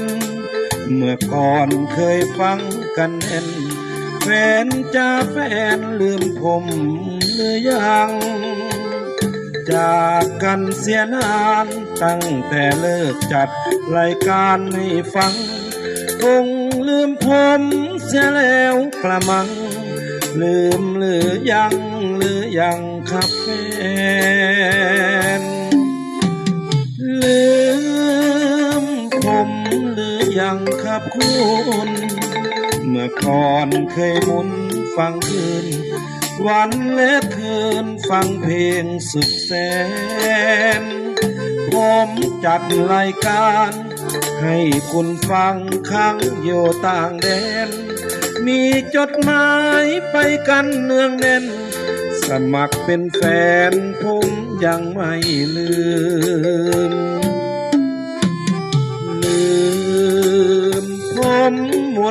น เมื่อก่อนเคยฟังกันแน่นแฟนจ้าแฟนลืมผมหรือยัง จากกันเสียนานตั้งแต่เลิกจัดรายการให้ฟัง คงลืมผมเสียแล้วกระมัง ลืมหรือยังหรือยังครับแฟน ยังครับคุณเมื่อก่อนเคยมุนฟังคืน วันและคืนฟังเพลงสุดแสน ผมจัดรายการ ให้คุณฟังข้างโยต่างแดน มีจดหมายไปกันเนืองแน่น สมัครเป็นแฟนผมยังไม่ลืม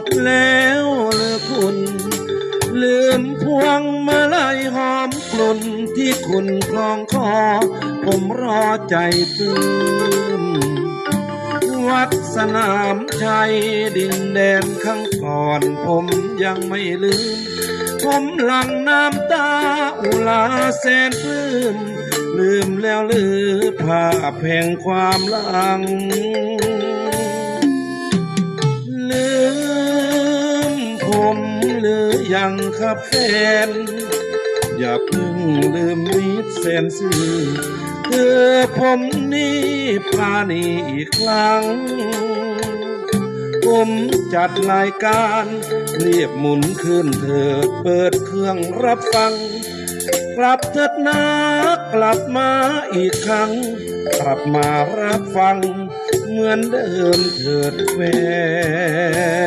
ดแล้วหรือคุณ ลืมพวงมาลัยหอมกลุ่นที่คุณคลองคอ ผมรอใจปลื้มวัดสนามชัยดินแดนข้างก่อน ผมยังไม่ลืม ผมหลังน้ำตาอุลาแสนปลื้มลืมแล้วลือภาพแห่งความหลัง ยังครับแฟนอย่าเพิ่งลืมมิตรแสนซื่อเพื่อผมนี้พานีอีกครั้ง ผมจัดรายการเรียบหมุนขึ้นเถิดเปิดเครื่องรับฟัง กลับเถิดนะกลับมาอีกครั้ง กลับมารับฟัง เหมือนเดิมเถิดแฟน